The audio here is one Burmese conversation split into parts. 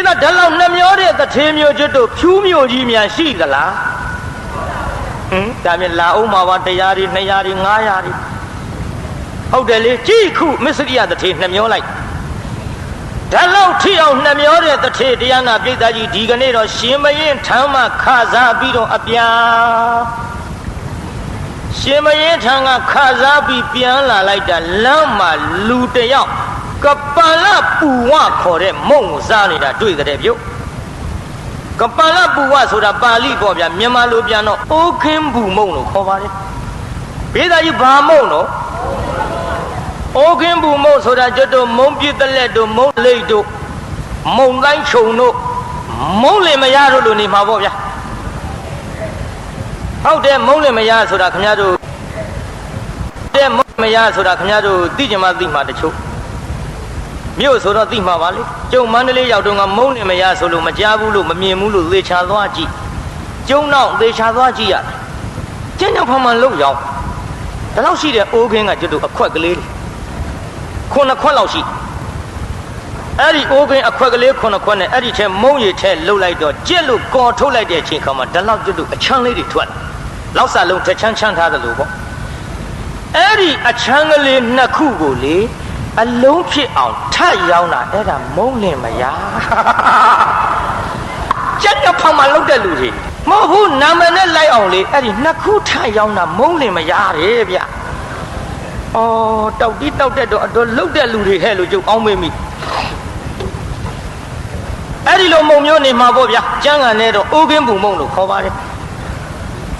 ဘေးသားဓာတ်လောက်နှမျောတဲ့တထေးမျိုးကျွတ်တို့ဖြူးမျိုးကြီးများရှိသလားဟင်ဒါမြင်လာအောင်မှာပါတရားတွေ200တွေ900တွေဟုတ်တယ်လေကြည့်ခုမစ္စရိယတထေးနှမျောလိုက်ဓာတ်လောက်ထိအောင်နှမျောတဲ့တထေးတရားနာပိဋကကြီးဒီကနေ့တော့ရှင်မရင်ထမ်းမှခစားပြီးတော့အပြာရှင်မရင်ထံကခစားပြီးပြန်လာလိုက်တာလမ်းမှာလူတစ်ယောက် ကပန်လပူဝခေါ်တဲ့မုံကိုစားနေတာတွေ့ကြတယ်ပြုတ်ကပန်လပူဝဆိုတာပါဠိပေါ့ဗျာမြန်မာလိုပြန်တော့အိုးခင်းဘူးမုံလို့ခေါ်ပါတယ်ဘေးသားကြီးဘာမုံတော့အိုးခင်းဘူးမုံဆိုတာကျွတ်တို့မုံပြစ်တဲ့လက်တို့မုံလိတ်တို့မုံတိုင်းခြုံတို့မုံလင်မရတို့လိုနေမှာပေါ့ဗျာဟုတ်တယ်မုံလင်မရဆိုတာခင်ဗျားတို့တဲ့မုံမရဆိုတာခင်ဗျားတို့သိကြမှာသိမှာတချို့ မြို့ဆိုတော့သိမှာပါလေကျုံမန္တလေးရောက်တော့ကမုံလင်မရဆိုလို့မကြားဘူးလို့မမြင်ဘူးလို့သေချာသွားကြည့်ကျုံတော့သေချာသွားကြည့်ရတယ်ကျင်းကြောင်ဖန်ဖန်လို့ရောက်ဒါတော့ရှိတဲ့အိုးခင်းကကျွတ်တို့အခွက်ကလေးတွေခုနှစ်ခွက်လောက်ရှိအဲ့ဒီအိုးခင်းအခွက်ကလေးခုနှစ်ခွက်နဲ့အဲ့ဒီထဲမုံရည်ထဲလှုပ်လိုက်တော့ကြက်လို့ကော်ထုတ်လိုက်တဲ့အချိန်ခါမှာဒါတော့ကျွတ်တို့အချမ်းလေးတွေထွက်လာလောက်စာလုံးတစ်ချမ်းချမ်းထားတယ်လို့ပေါ့အဲ့ဒီအချမ်းကလေးနှစ်ခုကိုလေ အလုံးဖြစ်အောင်ထပ်ရောင်းတာအဲ့ဒါမုံလင်မရကျက်ညဖောင်မှာလောက်တဲ့လူတွေမဟုတ်ဘူးနာမည်နဲ့လိုက်အောင်လေအဲ့ဒီနှစ်ခုထပ်ရောင်းတာမုံလင်မရတယ်ဗျအော်တောက်တီးတောက်တဲ့တော့အတော်လောက်တဲ့လူတွေဟဲ့လို့ကြုံအောင်မေးမိအဲ့ဒီလိုမုံမျိုးနေမှာပေါ့ဗျာကျန်းကန်နဲ့တော့အိုးကင်းပူမုံလို့ခေါ်ပါတယ်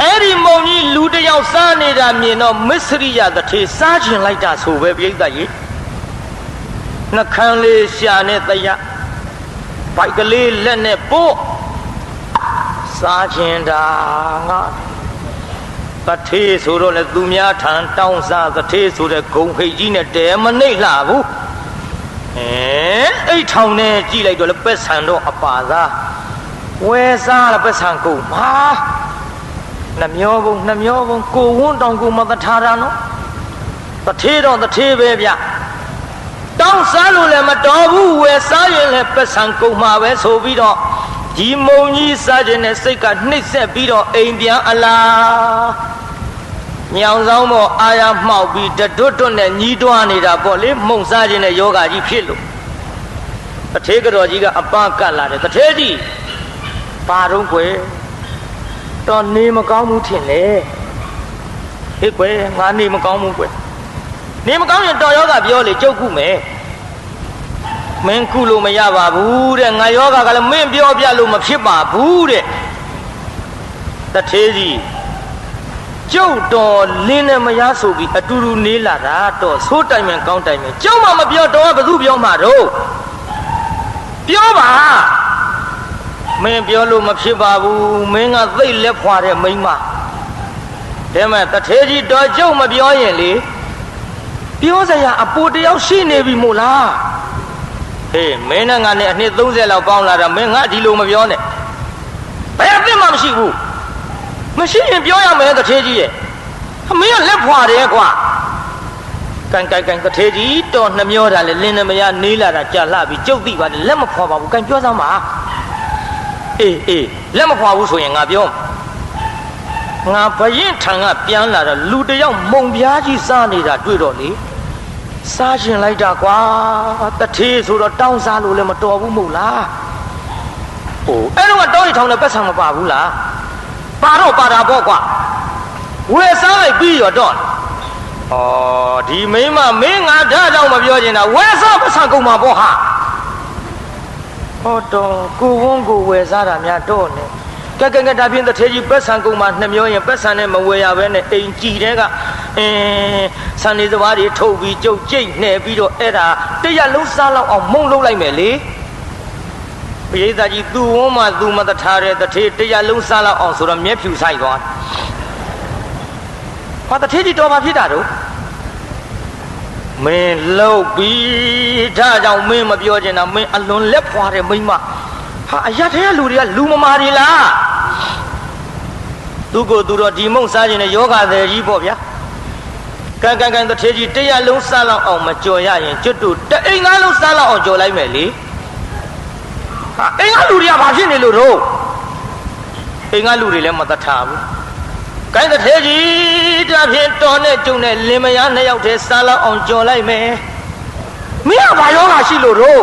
အဲ့ဒီမုံကြီးလူတစ်ယောက်စားနေတာမြင်တော့မစ္စရိယတထေစားကျင်လိုက်တာဆိုပဲပြိဿကြီး နှခမ်းလေးရှာနဲ့တရဘိုက်ကလေးလက်နဲ့ပို့စားကျင်တာငါတထေဆိုတော့လေသူများထံတောင်းစားတထေဆိုတဲ့ဂုံခိတ်ကြီးနဲ့တဲမနှိမ့်လှဘူးအဲအဲ့ထောင်နဲ့ကြည့်လိုက်တော့လေပက်ဆန်တော့အပါသားဝဲစားလားပက်ဆန်ကုန်ဟာနှမျောဘုံနှမျောဘုံကိုဝန်းတောင်ကိုမသထားတာနော်တထေးတော့တထေးပဲဗျ တောင်းစားလို့လည်းမတော်ဘူးဝယ်စားရင်လည်းပတ်ဆံကုန်မှာပဲဆိုပြီးတော့ဒီမုံကြီးစားခြင်းနဲ့စိတ်ကနှိမ့်ဆက်ပြီးတော့အိမ်ပြန်အလားညောင်ဆောင်ပေါ်အာရမှောက်ပြီးတတွတ်တွတ်နဲ့ညီးတွားနေတာပေါ့လေမုံစားခြင်းနဲ့ယောဂကြီးဖြစ်လို့တထေးကတော်ကြီးကအပကတ်လာတယ်တထေးကြီးပါတော့ကွယ်တော့နေမကောင်းဘူးထင်လေဟေ့ကွယ်ငါနေမကောင်းဘူးကွယ်နေမကောင်းရင်တော်ယောဂပြောလေကြုတ်ခုမယ် မင်းခုလို့မရပါဘူးတဲ့ငါယောဂကလည်းမင်းပြောပြလို့မဖြစ်ပါဘူးတဲ့တထေးကြီးကျုပ်တော်လင်းနဲ့မရဆိုပြီးအတူတူနေလာတာတော့သိုးတိုင်မယ်ကောင်းတိုင်မယ်ကျုပ်မှမပြောတော့ဘယ်သူပြောမှာတော့ပြောပါမင်းပြောလို့မဖြစ်ပါဘူးမင်းကသိတ်လက်ဖွာတဲ့မိန်းမဒါမဲ့တထေးကြီးတော်ကျုပ်မပြောရင်လေပြောစရာအပူတယောက်ရှိနေပြီမို့လား ဟေးမင်းနဲ့ငါနဲ့အနှစ်30လောက်ပေါင်းလာတာမင်းငါဒီလိုမပြောနဲ့ဘယ်အသိမှမရှိဘူးမရှိရင်ပြောရမယ်တထေးကြီးရဲ့အမင်းကလက်ဖွာတယ်ကွာကန်ကန်ကန်တထေးကြီးတော်နှမျောတာလေလင်းနေမရနေလာတာကြာလှပြီကျုပ်သိပါတယ်လက်မဖွာပါဘူးကန်ပြောစမ်းပါအေးအေးလက်မခွာဘူးဆိုရင်ငါပြောငါဘရင်ထံကပြန်လာတော့လူတစ်ယောက်မုံပြားကြီးစားနေတာတွေ့တော့လေ စားရှင်လိုက်တာကွာတထေးဆိုတော့တောင်းစားလို့လည်းမတော်ဘူးမို့လားဟိုအဲ့တော့ကတောင်းရီထောင်းနဲ့ပတ်ဆံမပါဘူးလားပါတော့ပါတာပေါ့ကွာဝယ်စားလိုက်ပြီးရောတော့ဩဒီမိန်းမမင်းငါဒါကြောင့်မပြောချင်တာဝယ်စားပတ်ဆံကုန်မှာပေါ့ဟာဟောတော်ကိုဝန်းကိုဝယ်စားတာများတော့နေ ကဲကဲကဲဒါဖြင့်တစ်ထေကြီးပက်ဆံကုန်းမှာနှမျောရင်ပက်ဆံနဲ့မဝယ်ရဘဲနဲ့အိမ်ကြည်တဲ့ကအင်းဆန်နေစဘာတွေထုတ်ပြီးကြုတ်ကြိတ်နှဲပြီးတော့အဲ့ဒါတရက်လုံးစားလောက်အောင်မုံလုံးလိုက်မယ်လေပရိသတ်ကြီးသူ့ဝန်းမှာသူမတထားတဲ့တစ်ထေတရက်လုံးစားလောက်အောင်ဆိုတော့မျက်ဖြူဆိုင်သွားဟာတစ်ထေကြီးတော်ပါဖြစ်တာတော့မင်းလှုပ်ပြီးဒါကြောင့်မင်းမပြောချင်တာမင်းအလွန်လက်ဖွာတဲ့မိန်းမဟာအရက်ထဲကလူတွေကလူမမာတွေလား သူကိုသူတော့ဒီမုံစားခြင်းနဲ့ယောဂသည်ကြီးပေါ့ဗျာကန်ကန်ကန်တစ်ထေကြီးတရားလုံးစားလောက်အောင်မကြော်ရရင်ကျွတ်တူတအိမ်သားလုံးစားလောက်အောင်ကြော်လိုက်မယ်လေဟဟာအိမ်ကလူတွေကဘာဖြစ်နေလို့တော့အိမ်ကလူတွေလည်းမတတ်ထားဘူးကိုင်းတဲ့ထဲကြီးတဖြင့်တော်နဲ့ကျုံနဲ့လင်မယားနှစ်ယောက်တည်းစားလောက်အောင်ကြော်လိုက်မယ်မင်းကဘာယောဂရှိလို့တော့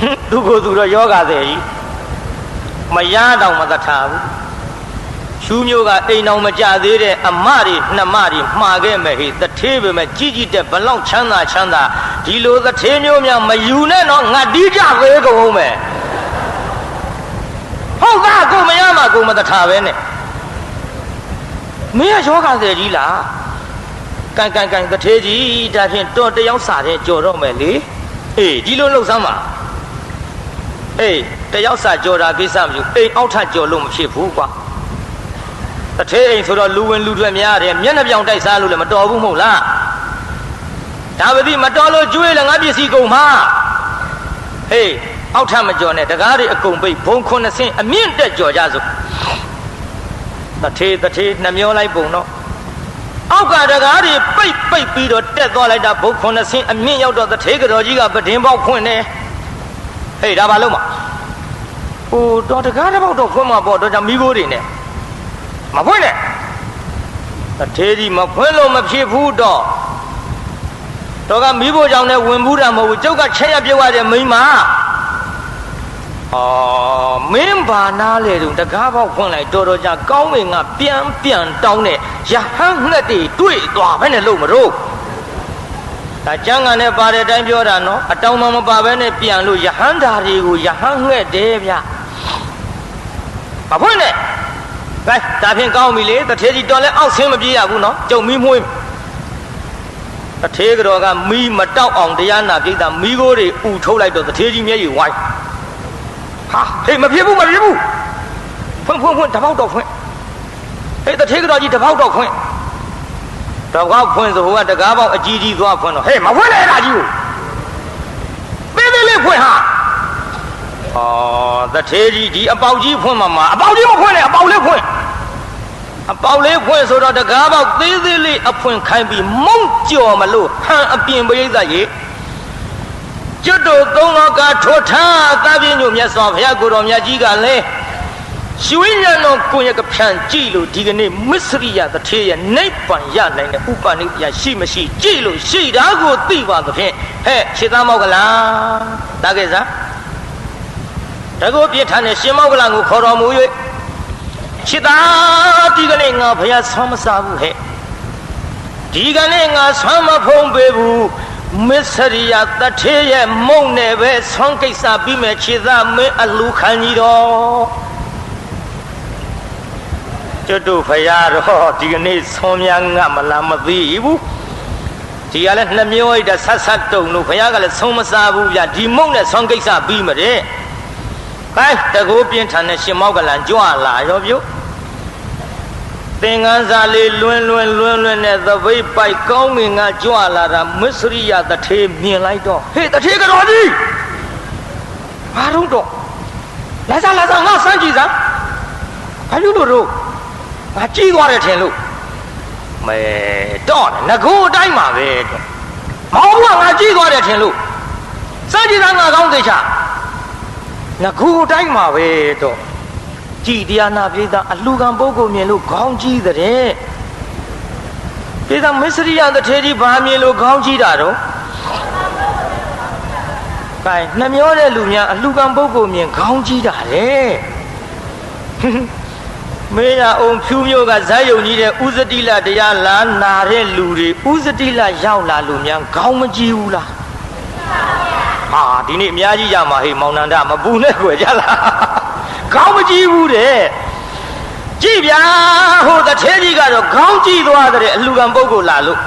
ဟင်သူကိုယ်သူတော့ယောဂတဲ့ကြီးမရတော့မတတ်ထားဘူး ရှူးမျိုးကအိမ်အောင်မကြသေးတဲ့အမတွေနှမတွေမှားခဲ့မယ်ဟိတထေးပဲမဲ့ကြီးကြီးတဲ့ဘလောက်ချမ်းသာချမ်းသာဒီလိုတထေးမျိုးများမယူနဲ့တော့ငါတီးကြသေးကုန်မယ်ဟုတ်ကကိုမရမှာကိုမတထားပဲနဲ့မင်းကယောဂတဲ့ကြီးလားကန်ကန်ကန်တထေးကြီးဒါဖြင့်တော်တယောက်စာတဲ့ကြော်တော့မယ်လေအေးဒီလိုလှုပ်ဆမ်းပါအေးတယောက်စာကြော်တာကိစ္စမယူအိမ်အောက်ထပ်ကြော်လို့မဖြစ်ဘူးကွာ တထေးအိမ်ဆိုတော့လူဝင်လူတွေများတယ်မျက်နှာပြောင်တိုက်စားလို့လည်းမတော်ဘူးမဟုတ်လားဒါပတိမတော်လို့ကျွေးလည်းငါပစ္စည်းကုန်မှာဟေးအောက်ထပ်မကြော်နဲ့တကားတွေအကုန်ပိတ်ဘုံခွန်းဆင်းအမြင့်တက်ကြော်ကြစို့တထေးတထေးနှမျောလိုက်ပုံတော့အောက်ကတကားတွေပိတ်ပိတ်ပြီးတော့တက်သွားလိုက်တာဘုံခွန်းဆင်းအမြင့်ရောက်တော့တထေးကတော်ကြီးကပဒင်းပေါက်ဖွင့်နေဟေးဒါဘာလို့မဟိုတော်တကားတစ်ပေါက်တော့ဖွင့်မှာပေါ့တော့ကြောင့်မိဖို့တွေနဲ့ မဖွင့်နဲ့အသေးကြီးမဖွင့်လို့မဖြစ်ဘူးတော့တော့ကမိဖို့ကြောင့်လည်းဝင်ဘူးတာမဟုတ်ဘူးကျုပ်ကချက်ရပြုတ်ရတဲ့မိန်းမအော်မင်းဘာနာလေတုံတကားပေါက်ဖွင့်လိုက်တော်တော်ကြာကောင်းဝင်ကပြန်ပြန်တောင်းတဲ့ရဟန်းငှက်တွေတွေ့သွားဘဲနဲ့လို့မလို့ဒါကျမ်းဂန်နဲ့ပါတဲ့အတိုင်းပြောတာနော်အတောင်မှမပါဘဲနဲ့ပြန်လို့ယဟန္တာတွေကိုယဟန်းငှက်တယ်ဗျမဖွင့်နဲ့ ကဲဒါဖြင့်ကောင်းပြီလေတထေးကြီးတော်လဲအောက်ဆင်းမပြေးရဘူးနော်ကျုံမီးမွေးတထေးကတော့ကမီးမတောက်အောင်တရားနာပြိတ္တာမီးကိုတွေဥထုတ်လိုက်တော့တထေးကြီးမျက်ရည်ဝိုင်းဟာဟေးမဖြစ်ဘူးမဖြစ်ဘူးဖွင့်ဖွင့်ဖွင့်တပေါက်တော့ဖွင့်ဟေးတထေးကတော့ကြီးတပေါက်တော့ဖွင့်တပေါက်ဖွင့်ဆိုဟိုကတကားပေါက်အကြီးကြီးသွားဖွင့်တော့ဟေးမဖွင့်နဲ့အဲ့ဒါကြီးကိုပေးပေးလေးဖွင့်ဟာ အော်တထေးကြီးဒီအပေါက်ကြီးဖွင့်မှာမှာအပေါက်ကြီးမဖွင့်နဲ့အပေါက်လေးဖွင့်အပေါက်လေးဖွင့်ဆိုတော့တကားပေါက်သေးသေးလေးအဖွင့်ခိုင်းပြီးမုံကြော်မလို့ဟန်အပြင်ပရိသတ်ရေကျွတ်တို့သုံးလောကထောထားသဗ္ဗညုမြတ်စွာဘုရားကိုတော်မြတ်ကြီးကလည်းရွှေရံတော်ကိုရကဖြန်ကြည့်လို့ဒီကနေ့မစ္စရိယတထေးရဲ့နိဗ္ဗာန်ရနိုင်တဲ့ဥပနိယရှိမရှိကြည့်လို့ရှိတာကိုသိပါသဖြင့်ဟဲ့ခြေသားမောက်ကလားတားခဲ့စား တကုပြစ်ထန်တဲ့ရှင်မောကလကိုခေါ်တော်မူ၍ချစ်သားဒီကနေ့ငါဘုရားဆွမ်းမစားဘူးဟဲ့ဒီကနေ့ငါဆွမ်းမဖုံးပေးဘူးမစ္စရိယတထေးရဲ့မုံနဲ့ပဲဆွမ်းကိစ္စပြီးမဲ့ခြေသားမင်းအလူခံကြီးတော်ကျွတ်တို့ဖရာတော့ဒီကနေ့ဆွမ်းများငတ်မလားမသိဘူးဒီကလည်းနှမျောလိုက်တာဆတ်ဆတ်တုံလို့ဖရာကလည်းဆုံးမစားဘူးဗျဒီမုံနဲ့ဆွမ်းကိစ္စပြီးမတဲ့ ဟဲ့တကူပြင်းထန်တဲ့ရှင်မောက်ကလန်ကြွလာရောပြုတ်သင်္ကန်းစာလေးလွန်းလွန်းလွန်းလွန်းနဲ့သပိတ်ပိုက်ကောင်းငင်ကကြွလာတာမစ္စရိယတထေးမြင်လိုက်တော့ဟေးတထေးကတော်ကြီးဘာတော့တော့လာစားလာစားငါစမ်းကြည့်စမ်းဘာလို့လို့တော့ငါကြည့်သွားတယ်ထင်လို့မဲတော့တယ်ငကိုအတိုင်းပါပဲတဲ့မဟုတ်ဘူးကငါကြည့်သွားတယ်ထင်လို့စမ်းကြည့်စမ်းငါကောင်းသေးချာ ငကူတိုင်းမှာပဲတော့ကြည်တရားနာပြေးသားအလှခံပုဂ္ဂိုလ်မြင်လို့ခေါင်းကြီးတဲ့ပြေးသားမစ္စရိယတထေကြီးဘာမြင်လို့ခေါင်းကြီးတာတော့ကဲနှမျောတဲ့လူများအလှခံပုဂ္ဂိုလ်မြင်ခေါင်းကြီးတာတဲ့မေးရအောင်ဖြူမျိုးကဇာတ်ယုံကြီးတဲ့ဥဇတိလတရားလာနာတဲ့လူတွေဥဇတိလရောက်လာလူများခေါင်းမကြီးဘူးလား ဟာဒီနေ့အများကြီးရမှာဟေးမောင်နန္ဒမပူနဲ့ခွယ်ကြလားခေါင်းမကြည့်ဘူးတဲ့ကြည့်ဗျာဟိုတထဲကြီးကတော့ခေါင်းကြည့်သွားတဲ့အလှကံပုဂ္ဂိုလ်လာလို့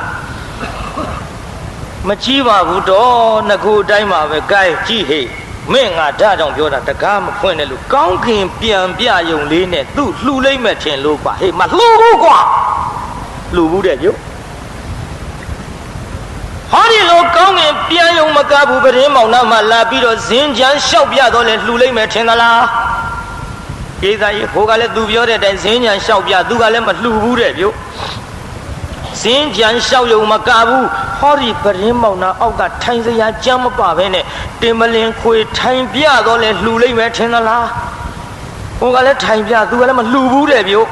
မကြည့်ပါဘူးတော့ငကူအတိုင်းမှာပဲကဲကြည့်ဟေးမင်းငါဒါကြောင့်ပြောတာတကားမဖွင့်နဲ့လို့ကောင်းခင်ပြန်ပြယုံလေးနဲ့သူ့လှူလိုက်မဲ့ထင်လို့ကွာဟေးမလှူဘူးကွာလှူဘူးတဲ့ညို့ ဟောဒီလိုကောင်းငင်ပြန်ယုံမကားဘူးပရင်းမောင်နှမလာပြီးတော့ဇင်းချမ်းလျှောက်ပြတော့လဲလှူလိုက်မယ်ထင်သလားကိစ္စကြီးဟိုကလည်းသူပြောတဲ့အတိုင်းဇင်းချမ်းလျှောက်ပြသူကလည်းမလှူဘူးတဲ့ပြုစင်းကြံလျှောက်ယုံမကဘူးဟောဒီပရင်းမောင်နာအောက်ကထိုင်စရာကြမ်းမပါပဲနဲ့တင်မလင်ခွေထိုင်ပြတော့လဲလှူလိုက်မယ်ထင်သလားဟိုကလည်းထိုင်ပြသူကလည်းမလှူဘူးတဲ့ဗျို့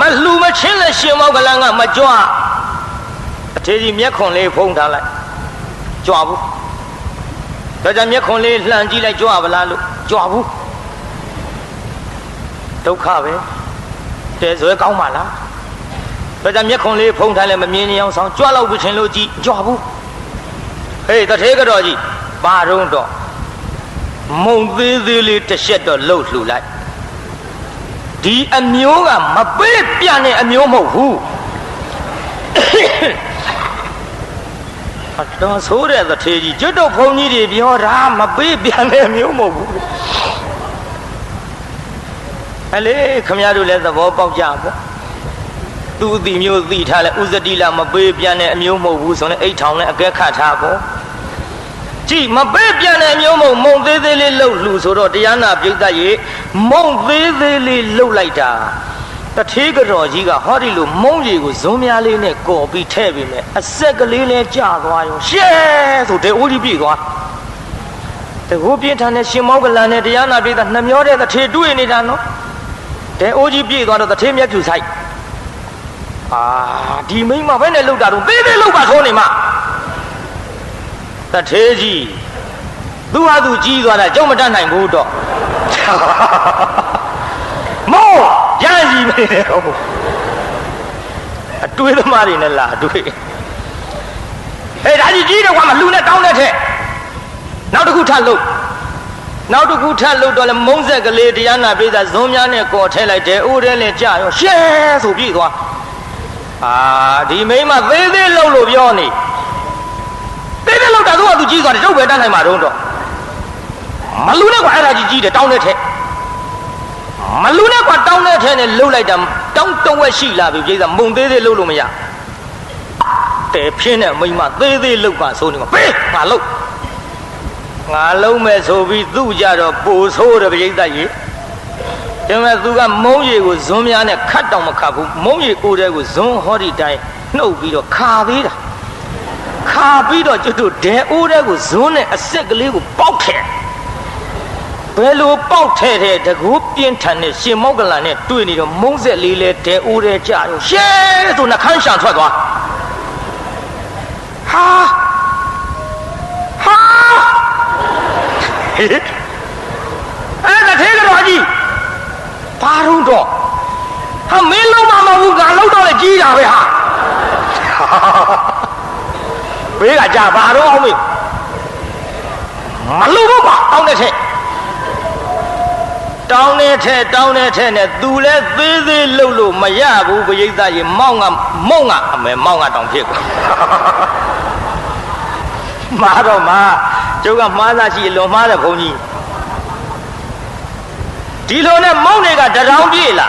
မလှူမချင်းလဲရှင်မောက်ကလန်ကမကြွ အထေကြီးမျက်ခွန်လေးဖုံးထားလိုက်ကြွဘူးဒါကြောင့်မျက်ခွန်လေးလှန်ကြည့်လိုက်ကြွပါလားလို့ကြွဘူးဒုက္ခပဲတဲဇွဲကောင်းပါလားဒါကြောင့်မျက်ခွန်လေးဖုံးထားလဲမမြင်နေအောင်ဆောင်ကြွလောက်ပြီးချင်းလို့ကြည့်ကြွဘူးဟေးတထေးကတော်ကြီးဘာတော့တော့မုံသေးသေးလေးတစ်ချက်တော့လှုပ်လှူလိုက်ဒီအမျိုးကမပေးပြတဲ့အမျိုးမဟုတ်ဘူး တော်ဆိုးတဲ့တထေးကြီးကျွတ်တော့ဘုန်းကြီးတွေပြောတာမပေးပြတဲ့အမျိုးမဟုတ်ဘူးအလေခမရတို့လည်းသဘောပေါက်ကြပေါ့သူအတိမျိုးသိထားလဲဥဇတိလမပေးပြန်တဲ့အမျိုးမဟုတ်ဘူးဆိုရင်အိတ်ထောင်နဲ့အကဲခတ်ထားပေါ့ကြည့်မပေးပြန်တဲ့အမျိုးမဟုတ်မုံသေးသေးလေးလှုပ်လှူဆိုတော့တရားနာပြုတ်တတ်ရေမုံသေးသေးလေးလှုပ်လိုက်တာ တထေးကတော်ကြီးကဟောဒီလိုမုံကြီးကိုဇုံများလေးနဲ့ကော်ပြီးထဲ့ပြီးမယ်အဆက်ကလေးလဲကျသွားရောရှဲဆိုတဲ့အိုးကြီးပြေသွားတကူပြင်းထန်တဲ့ရှင်မောင်းကလန်နဲ့တရားနာပြုတ်တနှမျောတဲ့တထေးတွေ့နေတာနော်တဲ့အိုးကြီးပြေသွားတော့တထေးမျက်ဖြူဆိုင်အာဒီမိမဘယ်နဲ့လှုပ်တာတော့သေးသေးလှုပ်ပါဆိုနေမှာတထေးကြီးသူဟာသူကြီးသွားတာကြောက်မတတ်နိုင်ဘူးတော့မော ရန်ကြီးပဲဟုတ်အတွေးသမားတွေနဲ့လာအတွေးဟဲ့ဒါကြီးကြီးတော့ကွာမလူနဲ့တောင်းတဲ့ထက်နောက်တစ်ခုထပ်လှုပ်နောက်တစ်ခုထပ်လှုပ်တော့လဲမုံဆက်ကလေးတရားနာပြေးတာဇုံများနဲ့ကော်ထဲလိုက်တယ်အိုးထဲနဲ့ကြာရောရှဲဆိုပြေးသွားအာဒီမိမသေးသေးလှုပ်လို့ပြောနေသေးသေးလှုပ်တာသူကသူကြီးသွားတယ်ကျုပ်ပဲတတ်နိုင်မှာတော့တော့မလူနဲ့ကွာအဲ့ဒါကြီးကြီးတယ်တောင်းတဲ့ထက် မလူနဲ့ကွာတောင်းတဲ့ထက်နဲ့လှုပ်လိုက်တာတောင်းတုံးဝက်ရှိလာပြီပြေးတာမုံသေးသေးလှုပ်လို့မရတဲဖြင်းတဲ့မိမသေးသေးလှုပ်ပါဆိုနေမှာပေးငါလှုပ်ငါလုံးမဲ့ဆိုပြီးသူ့ကြတော့ပူဆိုးတယ်ပြိဿကြီးဒါပေမဲ့သူကမုံရီကိုဇွန်းများနဲ့ခတ်တောင်မခတ်ဘူးမုံရီကိုတဲ့ကိုဇွန်းဟောဒီတိုင်းနှုတ်ပြီးတော့ခါသေးတာခါပြီးတော့ကျွတ်တို့ဒဲအိုးတဲ့ကိုဇွန်းနဲ့အဆက်ကလေးကိုပေါက်ခဲ့ ဘယ်လိုပေါက်ထဲတဲ့တကူပြင်းထန်တဲ့ရှင်မောက်ကလန်နဲ့တွေ့နေတော့မုံဆက်လေးလဲဒဲအိုးတဲ့ကြတော့ရှဲဆိုနှခမ်းရှံထွက်သွားဟာဟာဟေးအဲ့ဒါသေးကြတော့ကြီးဘာတော့တော့ဟာမင်းလုံးမမဟုတ်ဘူးငါလုံးတော့လေကြီးတာပဲဟာဘေးကကြာဘာတော့အောင်မေမလို့တော့ပါတောင်းတဲ့ထက် တောင်းတဲ့ထက်တောင်းတဲ့ထက်နဲ့သူလဲသေးသေးလှုပ်လို့မရဘူးပရိသတ်ရေမောင်းကမုံကအမေမောင်းကတောင်ဖြစ်ကုန်မာတော့မာကျုပ်ကမှားသားရှိလွန်မှားတဲ့ဘုန်းကြီးဒီလိုနဲ့မုံတွေကတရောင်ပြေးလာ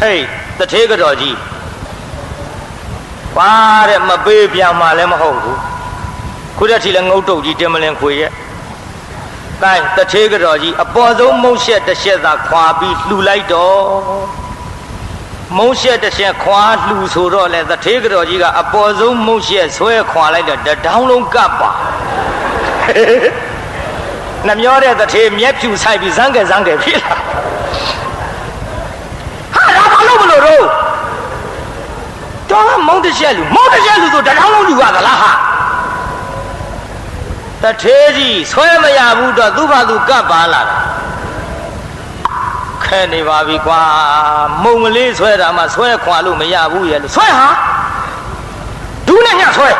ဟေးတထေးကတော်ကြီးပါတဲ့မပေးပြန်မှလည်းမဟုတ်ဘူးခုတည်းထီလည်းငုတ်တုတ်ကြီးတင်မလင်ခွေရဲ့ ကိုင်းတထေးကတော်ကြီးအပေါ်ဆုံးမုံရှက်တစ်ရှက်သာခွာပြီးလှူလိုက်တော့မုံရှက်တစ်ရှက်ခွာလှူဆိုတော့လေတထေးကတော်ကြီးကအပေါ်ဆုံးမုံရှက်ဆွဲခွာလိုက်တော့တဒေါင်းလုံးကပ်ပါနှမျောတဲ့တထေးမျက်ဖြူဆိုင်ပြီးဇန်းကဲဇန်းကဲဖြစ်လာဟာဒါဘာလို့မလို့တော့တော့မုံတစ်ချက်လူမုံတစ်ချက်လူဆိုတဒေါင်းလုံးလူရသလားဟာ တထေးကြီးဆွဲမရဘူးတော့သူ့ဘာသူကပ်ပါလာတာခဲနေပါပြီကွာမုံကလေးဆွဲတာမှဆွဲခွာလို့မရဘူးရဲ့လို့ဆွဲဟာဒူးနဲ့ညဆွဲ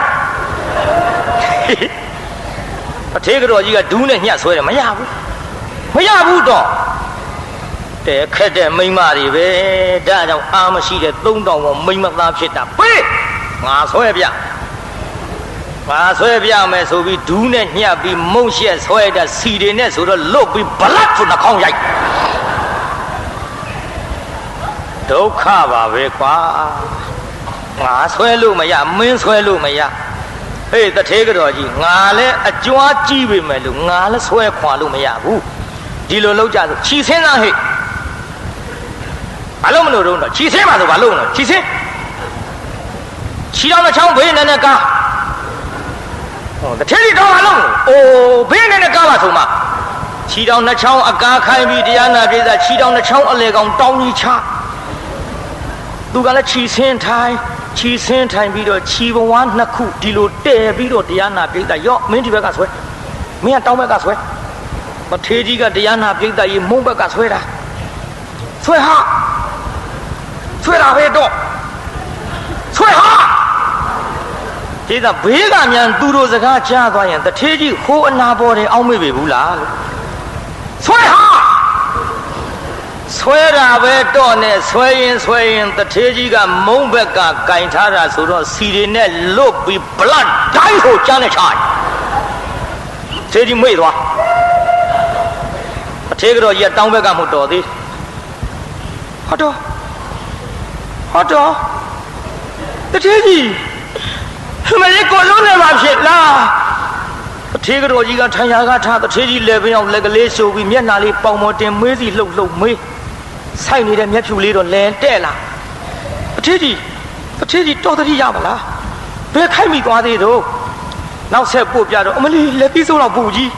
အထေးကတော်ကြီးကဒူးနဲ့ညဆွဲတယ်မရဘူးမရဘူးတော့တဲ့ခက်တဲ့မိန်းမတွေပဲဒါကြောင့်အာမရှိတဲ့သုံးတောင်ပေါ်မိန်းမသားဖြစ်တာပေးငါဆွဲပြ ငါဆွဲပြမယ်ဆိုပြီးဒူးနဲ့ညှပ်ပြီးမုံရှက်ဆွဲတဲ့စီတွေနဲ့ဆိုတော့လွတ်ပြီးဘလတ်ဆိုနှာခေါင်းရိုက်ဒုက္ခပါပဲကွာငါဆွဲလို့မရမင်းဆွဲလို့မရဟေးတထေးကတော်ကြီးငါလည်းအကြွားကြီးပေမဲ့လို့ငါလည်းဆွဲခွာလို့မရဘူးဒီလိုလောက်ကြဆိုခြီဆင်းသားဟဲ့ဘာလို့မလို့တော့ခြီဆင်းပါဆိုဘာလို့မလို့ခြီဆင်းခြေတော်နှချောင်းဘေးနဲ့နဲ့ကားဟော တထေးကြီးတော့မလုံးအိုးဘေးနဲ့နဲ့ကားပါဆုံးမခြေတော်နှချောင်းအကားခိုင်းပြီးတရားနာပြေးတာခြေတော်နှချောင်းအလေကောင်တောင်းကြီးချသူကလည်းခြီဆင်းထိုင်ခြီဆင်းထိုင်ပြီးတော့ခြီဘဝနှစ်ခုဒီလိုတဲပြီးတော့တရားနာပြေးတာရော့မင်းဒီဘက်ကဆွဲမင်းကတောင်းဘက်ကဆွဲမထေးကြီးကတရားနာပြေးတာရေမုံဘက်ကဆွဲတာဆွဲဟာဆွဲတာပဲတော့ဆွဲဟာ ဒီကဘေးကမြန်သူတို့စကားကြားသွားရင်တထေးကြီးဟိုးအနာပေါ်တယ်အောင်းမေ့ပြီဘူးလားလို့ဆွဲဟာဆွဲတာပဲတော့နဲ့ဆွဲရင်ဆွဲရင်တထေးကြီးကမုံဘက်ကကင်ထားတာဆိုတော့စီတွေနဲ့လွတ်ပြီးဘလတ်တိုင်းကိုကြားနေချာထေးကြီးမေ့သွားအထေးကတော့ရက်တောင်းဘက်ကမဟုတ်တော်သေးဟုတ်တော့ဟုတ်တော့တထေးကြီး မလေးကိုလုံးနေမှာဖြစ်လားအထေးကတော်ကြီးကထိုင်ရာကထားတထေးကြီးလည်းပင်အောင်လက်ကလေးရှိုးပြီးမျက်နှာလေးပေါင်ပေါ်တင်မေးစီလှုပ်လှုပ်မေးဆိုင်နေတဲ့မျက်ဖြူလေးတော့လဲတဲ့လားအထေးကြီးအထေးကြီးတော်တတိရပါလားဘယ်ခိုက်မိသွားသေးတော့နောက်ဆက်ပို့ပြတော့အမလီလက်ပြီးစိုးတော့ပူကြီး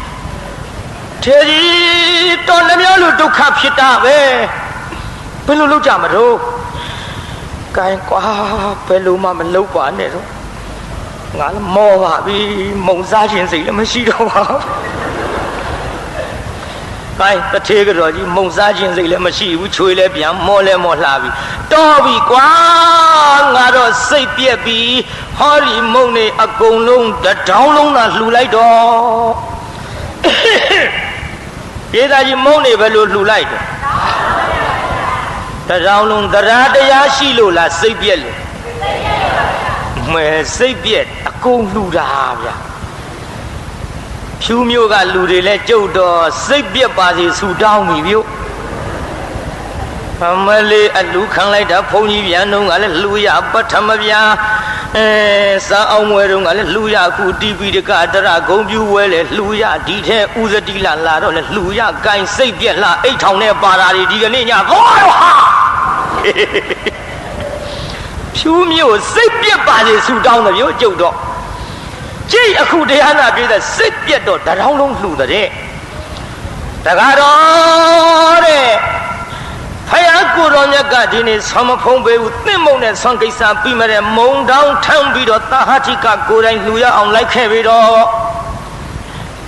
ထေကြီးတော်နှမျိုးလိုဒုက္ခဖြစ်တာပဲဘယ်လိုလုပ်ကြမလို့ကဲကွာဘယ်လိုမှမလုပ်ပါနဲ့တော့ ငါလည်းမောပါပြီမုံစားခြင်းစိတ်လည်းမရှိတော့ပါဘူး။ကိုင်းတထေးကတော်ကြီးမုံစားခြင်းစိတ်လည်းမရှိဘူးချွေလည်းပြန်မောလည်းမောလှပြီ။တော်ပြီကွာငါတော့စိတ်ပြက်ပြီဟောဒီမုံနေအကုန်လုံးတထောင်းလုံးသာလှူလိုက်တော့။ပြေးသားကြီးမုံနေဘယ်လိုလှူလိုက်တော့တထောင်းလုံးတရားတရားရှိလို့လားစိတ်ပြက်လို့ မဲစိတ်ပြက်အကုန်လှူတာဗျာဖြူမျိုးကလူတွေလဲကြုတ်တော့စိတ်ပြက်ပါစေဆူတောင်းပြီဗျို့အမလေးအလူခံလိုက်တာဘုန်းကြီးပြန်တော့ကလည်းလှူရပထမဗျာအဲစာအောင်ဝဲတော့ကလည်းလှူရခုတီပီတကတရဂုံပြူဝဲလေလှူရဒီထဲဥဇတိလာလာတော့လေလှူရဂိုင်းစိတ်ပြက်လာအိတ်ထောင်နဲ့ပါတာတွေဒီကနေ့ညသွားတော့ဟာ ဖြူမျိုးစိတ်ပြက်ပါစေဆူတောင်းတယ်မျိုးကြုတ်တော့ကြိတ်အခုတရားနာပြည့်တဲ့စိတ်ပြက်တော့တရောင်းလုံးလှူတဲ့တကားတော့တဲ့ဖယားကိုတော်မြတ်ကဒီနေ့ဆောင်းမဖုံးပေးဘူးသင့်မုံနဲ့ဆောင်းကိစ္စပြီးမတဲ့မုံတောင်းထမ်းပြီးတော့တာဟတိကကိုယ်တိုင်လှူရအောင်လိုက်ခဲ့ပြီးတော့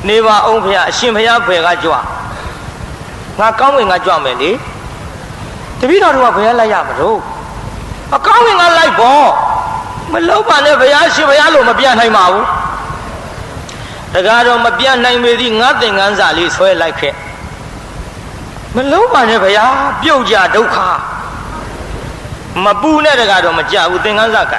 နေပါအောင်ဖယားအရှင်ဖယားဘယ်ကကြွငါကောင်းဝင်ကကြွမယ်လေတပည့်တော်တို့ကဘယ်လိုက်ရမလို့ အကောင်းဝင်ကလိုက်ပေါ့မလုံးပါနဲ့ဘုရားရှင်ဘုရားလို့မပြတ်နိုင်ပါဘူးတကားတော့မပြတ်နိုင်ပေသည်ငါသင်္ကန်းစာလေးဆွဲလိုက်ခဲ့မလုံးပါနဲ့ဘုရားပြုတ်ကြဒုက္ခမပူနဲ့တကားတော့မကြဘူးသင်္ကန်းစာက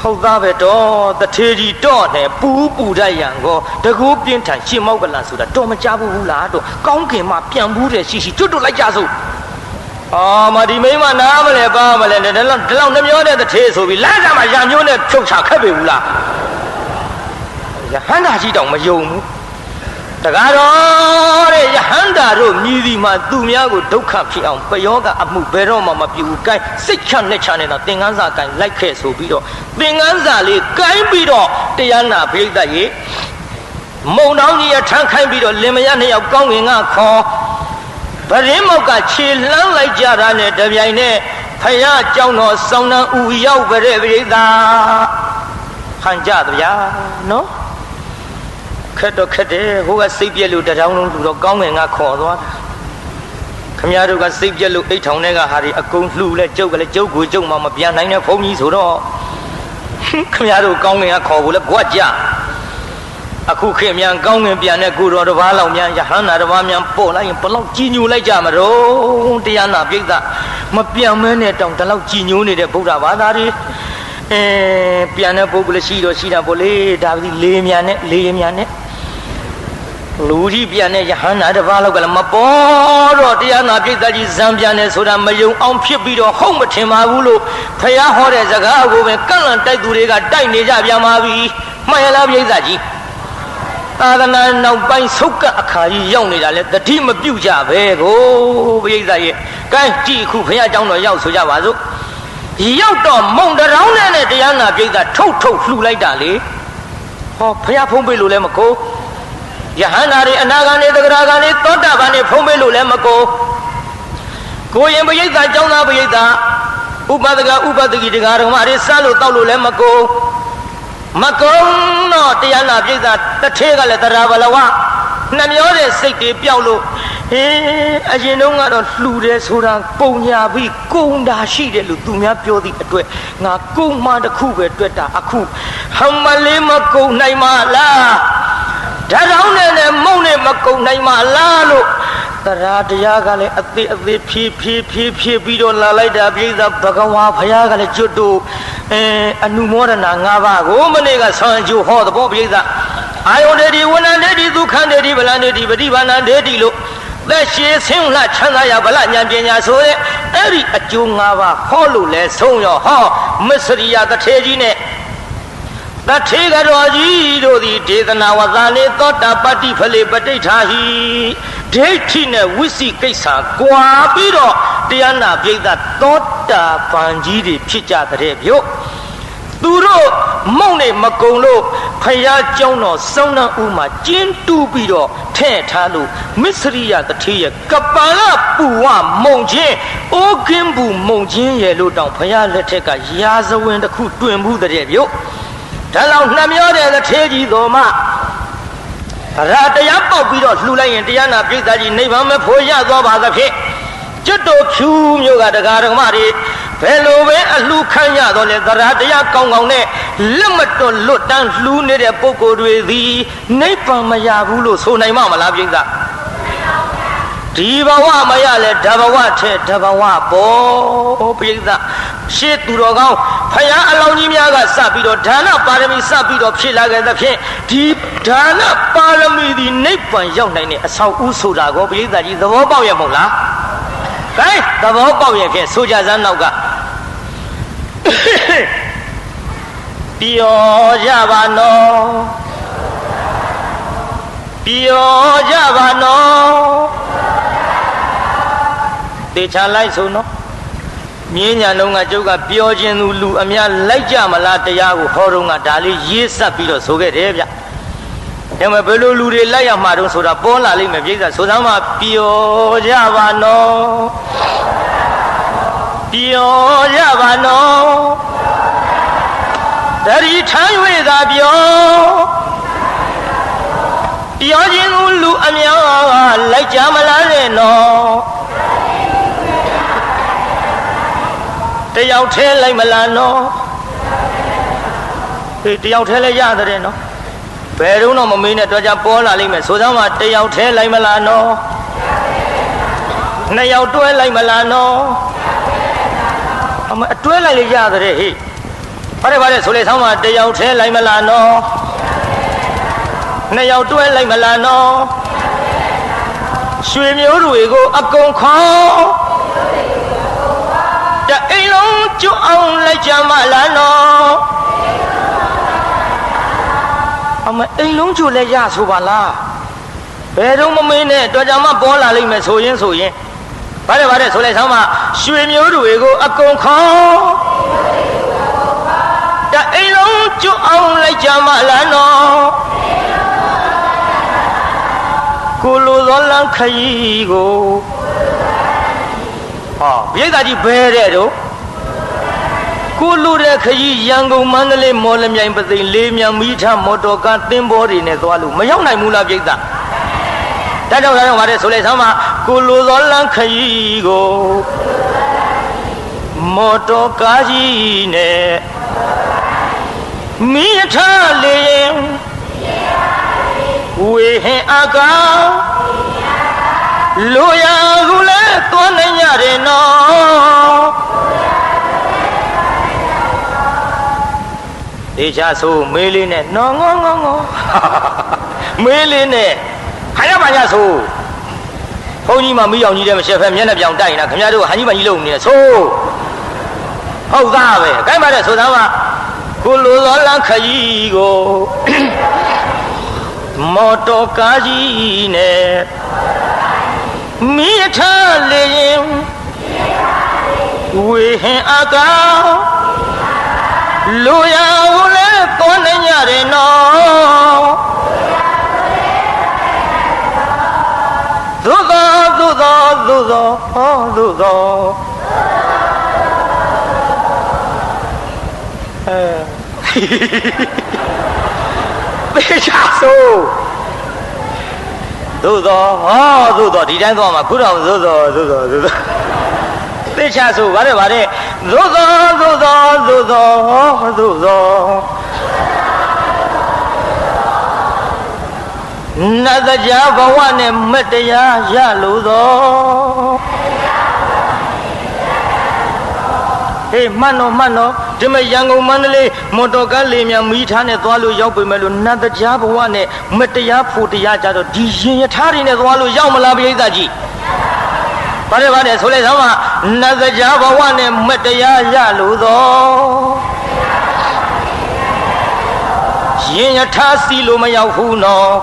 ဟုတ်သားပဲတော့တထေကြီးတော့နဲ့ပူပူတတ်ရန်ကောတကူပြင်းထန်ရှင်းမောက်ကလန်ဆိုတာတော့မကြဘူးလားတော့ကောင်းကင်မှာပြန်ဘူးတဲ့ရှိရှိကျွတ်တွတ်လိုက်ကြစို့ အော်မဒီမိမနားမလဲပါမလဲဒီလောက်ဒီလောက်နှမျောတဲ့တထေဆိုပြီးလမ်းစားမှာရံမျိုးနဲ့ဖြုတ်ချခက်ပြီဘူးလားယဟန္တာကြီးတောင်မယုံဘူးတကားတော့တဲ့ယဟန္တာတို့မြည်ဒီမှာသူများကိုဒုက္ခဖြစ်အောင်ပယောကအမှုဘယ်တော့မှမပြုဘူးကိုင်းစိတ်ချနဲ့ချနဲ့တော့သင်္ကန်းစာကိုင်းလိုက်ခဲ့ဆိုပြီးတော့သင်္ကန်းစာလေးကိုင်းပြီးတော့တရားနာပြိဿရေမုံတောင်းကြီးရထမ်းခိုင်းပြီးတော့လင်မယားနှစ်ယောက်ကောင်းငင်ကခေါ် ဗရင်မောက်ကခြေလှမ်းလိုက်ကြတာနဲ့တပြိုင်နဲ့ဖယားကြောင်းတော်စောင်းနှံဥရောက်ကြတဲ့ပြိဿဟန်ကြသဗျာနော်ခက်တော့ခက်တယ်ဟိုကစိတ်ပြက်လို့တထောင်လုံးလူတော့ကောင်းငင်ကခေါ်သွားတာခမည်းတော်ကစိတ်ပြက်လို့အိတ်ထောင်ထဲကဟာဒီအကုန်လှူလဲကျုပ်ကလည်းကျုပ်ကိုကျုပ်မှမပြန်နိုင်တဲ့ဘုန်းကြီးဆိုတော့ခမည်းတော်ကောင်းငင်ကခေါ်ဖို့လဲကွက်ကြ အခုခေတ်မြန်ကောင်းငင်ပြန်တဲ့ကိုတော်တစ်ပါးလောက်မြန်ယဟန္တာတစ်ပါးမြန်ပို့လိုက်ရင်ဘလောက်ကြီးညိုလိုက်ကြမလို့တရားနာပြိဿမပြန်မဲနဲ့တောင်ဒီလောက်ကြီးညိုနေတဲ့ဗုဒ္ဓဘာသာတွေအဲပြန်တဲ့ပုဂ္ဂိုလ်ရှိတော့ရှိတာပေါ့လေဒါပြီးလေးမြန်နဲ့လေးမြန်နဲ့လူကြီးပြန်တဲ့ယဟန္တာတစ်ပါးလောက်ကလည်းမပေါ်တော့တရားနာပြိဿကြီးဇံပြန်တယ်ဆိုတာမယုံအောင်ဖြစ်ပြီးတော့ဟုတ်မထင်ပါဘူးလို့ဖះဟောတဲ့စကားကိုပဲကန့်လန့်တိုက်သူတွေကတိုက်နေကြပြန်ပါပြီမှန်ရလားပြိဿကြီး သာသနာနောက်ပိုင်းဆုတ်ကပ်အခါကြီးရောက်နေတာလဲတတိမပြုတ်ကြပဲကိုပရိသတ်ရဲ့ကဲကြည့်ခုဘုရားကျောင်းတော်ရောက်ဆိုကြပါစို့ရောက်တော့မုံတရောင်းနဲ့တရားနာပရိသတ်ထုတ်ထုတ်လှူလိုက်တာလေဟောဘုရားဖုံးပေးလို့လဲမကိုယဟန္တာတွေအနာဂါတွေသက္ကရာဂါတွေသောတာပန်တွေဖုံးပေးလို့လဲမကိုကိုရင်ပရိသတ်ကျောင်းသားပရိသတ်ဥပဒကဥပဒကီတရားဓမ္မတွေစလို့တောက်လို့လဲမကို မကုံတော့တရားနာပြိဿတထေးကလည်းတရားဘလဝနှမျောတဲ့စိတ်တွေပျောက်လို့ဟေးအရင်တုန်းကတော့လှူတယ်ဆိုတာပုံညာပြီးကုံတာရှိတယ်လို့သူများပြောသည့်အတွက်ငါကုံမတစ်ခုပဲတွေ့တာအခုဟမလေးမကုံနိုင်မလားဓာတ်တောင်းနဲ့လည်းမုံနဲ့မကုံနိုင်မလားလို့ တရားတရားကလည်းအသေးအသေးဖြည်းဖြည်းဖြည်းဖြည်းပြီးတော့လာလိုက်တာပြိဿဘဂဝါဘုရားကလည်းကျွတ်တို့အဲအနုမောဒနာ၅ပါးကိုမနေ့ကဆွမ်းကြိုဟောသဘောပြိဿအာယုန်တေဒီဝဏ္ဏတေဒီဒုက္ခတေဒီဗလန်တေဒီပฏิဘာနာတေဒီလို့သက်ရှိဆင်းလှချမ်းသာရဗလဉာဏ်ပညာဆိုတဲ့အဲ့ဒီအကျိုး၅ပါးဟောလို့လဲဆုံးရောဟောမစ္စရိယတထေကြီးနဲ့တ ထေကတော်ကြီးတို့သည်ဒေသနာဝဇာလေသောတာပတ္တိဖလေပဋိဋ္ဌာဟိဒိဋ္ဌိနဲ့ဝိသိကိစ္စကွာပြီးတော့တရားနာပိဋကသောတာပန်ကြီးတွေဖြစ်ကြတဲ့ဗျို့သူတို့မုံနေမကုံလို့ဖယားကျောင်းတော်စောင်းနှံဥမှာကျင်းတူးပြီးတော့ထဲ့ထားလို့မစ္စရိယတထေရကပန်ကပူဝမုံချင်းအိုးကင်းဘူးမုံချင်းရဲ့လို့တောင်ဖယားလက်ထက်ကရာဇဝင်တစ်ခုတွင်မှုတဲ့ဗျို့ ဒါလောက်နှမျောတဲ့တထေကြီးတော်မှရာတရားပေါက်ပြီးတော့လှူလိုက်ရင်တရားနာပြိဿကြီးနိဗ္ဗာန်မဖို့ရသွားပါသဖြင့်ကျွတ်တော်ဖြူမျိုးကတရားဓမ္မတွေဘယ်လိုပဲအလှခံရတော့လဲသရတရားကောင်းကောင်းနဲ့လက်မတွန့်လွတ်တန်းလှူနေတဲ့ပုဂ္ဂိုလ်တွေသည်နိဗ္ဗာန်မရဘူးလို့ဆိုနိုင်မမလားပြိဿ ဒီဘဝမရလဲဓဘဝထဲဓဘဝပေါ်ပြိဿရှေ့သူတော်ကောင်းဖယားအလောင်းကြီးများကစပြီးတော့ဒါနပါရမီစပြီးတော့ဖြည့်လာခဲ့သဖြင့်ဒီဒါနပါရမီဒီနိဗ္ဗာန်ရောက်နိုင်တဲ့အဆောက်အဦဆိုတာကိုပြိဿကြီးသဘောပေါက်ရမို့လားကဲသဘောပေါက်ရဖြင့်ဆိုကြစမ်းနောက်ကပျော်ကြပါနော်ပျော်ကြပါနော် တေချာလိုက်ဆိုနော်မြင်းညာလုံးကကျုပ်ကပျော်ခြင်းသူလူအများလိုက်ကြမလားတရားကိုဟောတော့ကဒါလေးရေးဆက်ပြီးတော့ဆိုခဲ့တယ်ဗျဒါမဲ့ဘယ်လိုလူတွေလိုက်ရမှာတုံးဆိုတာပေါ်လာလိမ့်မယ်ပြိဿဆိုသမ်းမှာပျော်ကြပါနော်ပျော်ကြပါနော်တတိထမ်း၍သာပျော်ပျော်ခြင်းသူလူအများလိုက်ကြမလားတဲ့နော် တယောက်ထဲလိုက်မလားနော်ဟေးတယောက်ထဲလည်းရတဲ့နော်ဘယ်တော့မှမမေးနဲ့တော့ကြပေါ်လာလိမ့်မယ်ဆိုတော့မှတယောက်ထဲလိုက်မလားနော်နှစ်ယောက်တွဲလိုက်မလားနော်အမအတွဲလိုက်လေရတဲ့ဟေးဘာလဲဘာလဲဆိုလေဆောင်းမှာတယောက်ထဲလိုက်မလားနော်နှစ်ယောက်တွဲလိုက်မလားနော်ရွှေမျိုးတွေကိုအကုန်ခေါ်တအိမ် လုံးကျွအောင်လိုက်ကြမလားနော်အမအိမ်လုံးကျွလဲရဆိုပါလားဘယ်တော့မမင်းနဲ့တော်ကြမှာပေါ်လာလိမ့်မယ်ဆိုရင်ဆိုရင်ဗါတယ်ဗါတယ်ဆိုလိုက်ဆောင်းမှာရွှေမျိုးတွေကိုအကုန်ခေါ်တအိမ်လုံးကျွအောင်လိုက်ကြမလားနော်ကိုလိုသောလန်းခရီးကိုဟောပြိဿကြီးဘဲတဲ့တော့ ကိုလူတဲ့ခကြီးရန်ကုန်မန္တလေးမော်လမြိုင်ပသိမ်လေးမြန်မိထမော်တော်ကားသင်းဘောတွေနဲ့သွားလို့မရောက်နိုင်ဘူးလားပြိဿဒါကြောင့်ဒါကြောင့်ဗါတဲ့ဆိုလိုက်ဆမ်းမှာကိုလူသောလန်းခကြီးကိုမော်တော်ကားကြီးနဲ့မိထလေးရင်ဝေဟင်အကားလူရကူလဲသွားနိုင်ရတယ်နော် ဒေချာဆိုမေးလေးနဲ့နော်ငေါငေါငေါမေးလေးနဲ့ဟာရပါညဆိုဘုန်းကြီးမမီးအောင်ကြီးတဲ့မရှက်ဖဲမျက်နှာပြောင်တိုက်နေတာခင်ဗျားတို့ဟန်ကြီးမကြီးလုံနေတယ်ဆိုဟုတ်သားပဲအကိုင်းပါတဲ့ဆိုသားကကိုလိုသောလန်းခကြီးကိုမော်တော်ကားကြီးနဲ့မိထလေးရင်ဝဝေဟင်အကောင် လူရကိုလည်းသွားနေကြတယ်နော်သို့သောသို့သောသို့သောဟောသို့သောအဲပေချာဆိုသို့သောဟောသို့သောဒီတိုင်းသွားမှာခုတော့သို့သောသို့သောသို့သောသေချာဆိုဗါတယ်ဗါတယ် သို့သောသို့သောသို့သောဟောသို့သောနတ်တရားဘဝနဲ့မတရားရလို့သောဟေးမှန်တော့မှန်တော့ဒီမရန်ကုန်မန္တလေးမော်တော်ကားလေမြန်မီးထားနဲ့သွားလို့ရောက်ပေမဲ့လို့နတ်တရားဘဝနဲ့မတရားဖို့တရားကြတော့ဒီရင်ရထားတွေနဲ့သွားလို့ရောက်မလားပြိဿကြီး ဗါတယ်ဗါတယ်ဆိုလိုက်သမ်းမနတ်တရားဘဝနဲ့မတရားရလို့သောရင်ရထားစီလို့မရောက်ဘူးနော်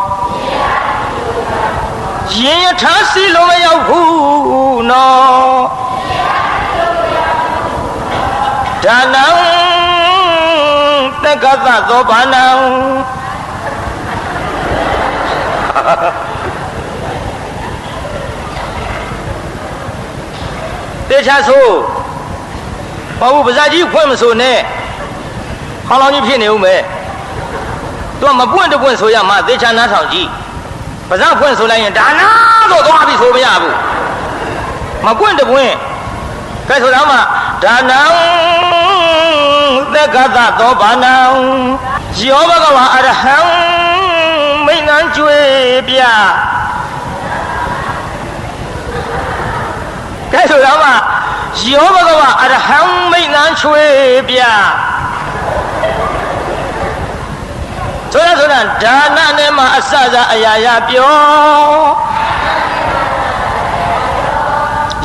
ရင်ရထားစီလို့မရောက်ဘူးနော်ဒါနံတက္ကသသောဘာနံ တေချာဆိုဘာဘူးပါဇာကြီးဖွင့်မဆိုနဲ့ခေါင်းလောင်းကြီးဖြစ်နေဦးမယ်သူကမပွင့်တပွင့်ဆိုရမှသေချာနားထောင်ကြည့်ပါဇာဖွင့်ဆိုလိုက်ရင်ဒါနာတော့သွားပြီဆိုမရဘူးမပွင့်တပွင့်ကဲဆိုတော့မှဒါနံသက္ကသသောဘာနံယောဘဂဝါအရဟံမိန်ငံကျွေပြ ကဲဆိုတော့မှယောဘဂဝါအရဟံမိန်ငံချွေပြဆိုရဆိုတာဒါနနဲ့မှအစစအရာရာပြော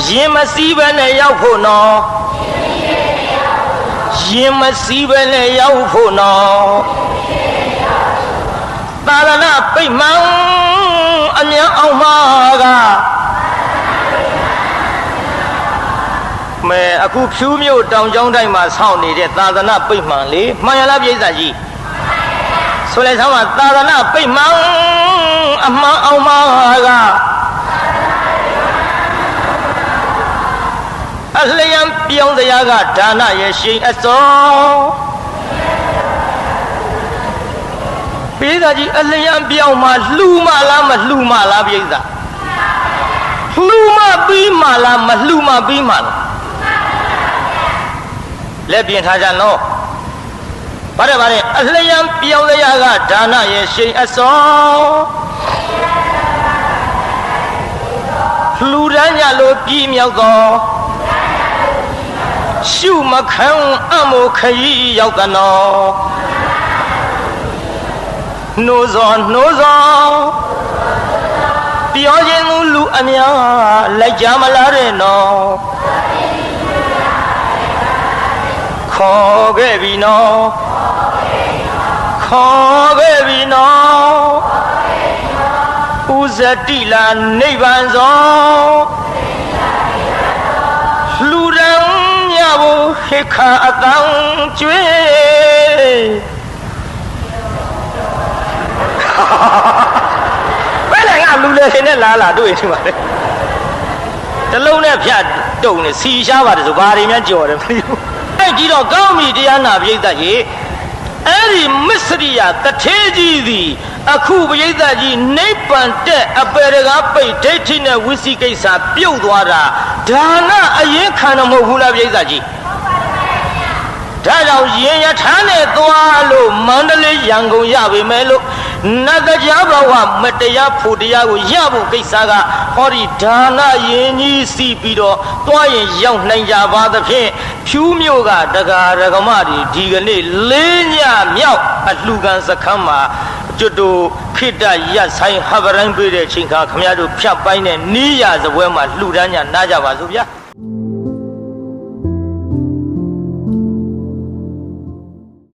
ရင်မစည်းပဲနဲ့ရောက်ဖို့နော်ရင်မစည်းပဲနဲ့ရောက်ဖို့နော်သာရဏပိတ်မှန်အမြန်အောင်မှာက မဲအခုဖြူးမြို့တောင်ကျောင်းတိုင်းမှာဆောင်းနေတဲ့သာသနာပိတ်မှန်လေမှန်ရလားပြိဿကြီးဆိုလိုက်ဆောင်မှာသာသနာပိတ်မှန်အမှန်အောင်မှာကအလျံပြောင်းတရားကဒါနရဲ့ရှိန်အစောပိဿကြီးအလျံပြောင်းမှလှူမလားမလှူမလားပိဿလှူမပြီးမှလားမလှူမပြီးမှလား လက်ပြင်ထားကြနော်ဗါတယ်ဗါတယ်အလျံပြောင်းတရားကဒါနရဲ့ရှိန်အစောလှူဒန်းကြလို့ပြီးမြောက်သောရှုမခံအမိုခရီးရောက်တဲ့နော်နှိုးစောနှိုးစောပြောခြင်းသူလူအများလိုက်ကြမလားတဲ့နော် ခေါ်ခဲ့ပြီနော်ခေါ်ခဲ့ပြီနော်ဥဇတိလာနိဗ္ဗာန်သောလူရန်မြဖို့ဟိခါအတန်းကျွေးဘယ်လဲငါလူလေခင်နဲ့လာလာတွေ့နေပါလေတလုံးနဲ့ဖြတ်တုံနေစီရှားပါတယ်ဆိုဘာတွေများကြော်တယ်မသိဘူး အဲ့ဒီတော့ကောင်းပြီတရားနာပြိဿရေအဲ့ဒီမစ္စရိယတထေးကြီးသည်အခုပရိသတ်ကြီးနိဗ္ဗာန်တဲ့အပေတကားပိတ်ဒိဋ္ဌိနဲ့ဝိသိကိစ္စပြုတ်သွားတာဒါနအရင်ခံတော့မဟုတ်ဘူးလားပရိသတ်ကြီးဒါကြောင့်ရင်ရထားနဲ့သွားလို့မန္တလေးရန်ကုန်ရပေမဲ့လို့ နတ်တရားဘဝမတရားဖို့တရားကိုရဖို့ကိစ္စကဟောဒီဒါနရင်ကြီးစီပြီးတော့သွားရင်ရောက်နိုင်ကြပါသဖြင့်ဖြူးမြို့ကတကာရကမတွေဒီကနေ့လေးညမြောက်အလှူခံစခန်းမှာကျွတ်တို့ခိတ္တရက်ဆိုင်ဟဗရိုင်းပေးတဲ့ချိန်ခါခမရတို့ဖြတ်ပိုင်းတဲ့နီးရစပွဲမှာလှူဒန်းကြနားကြပါစို့ဗျာ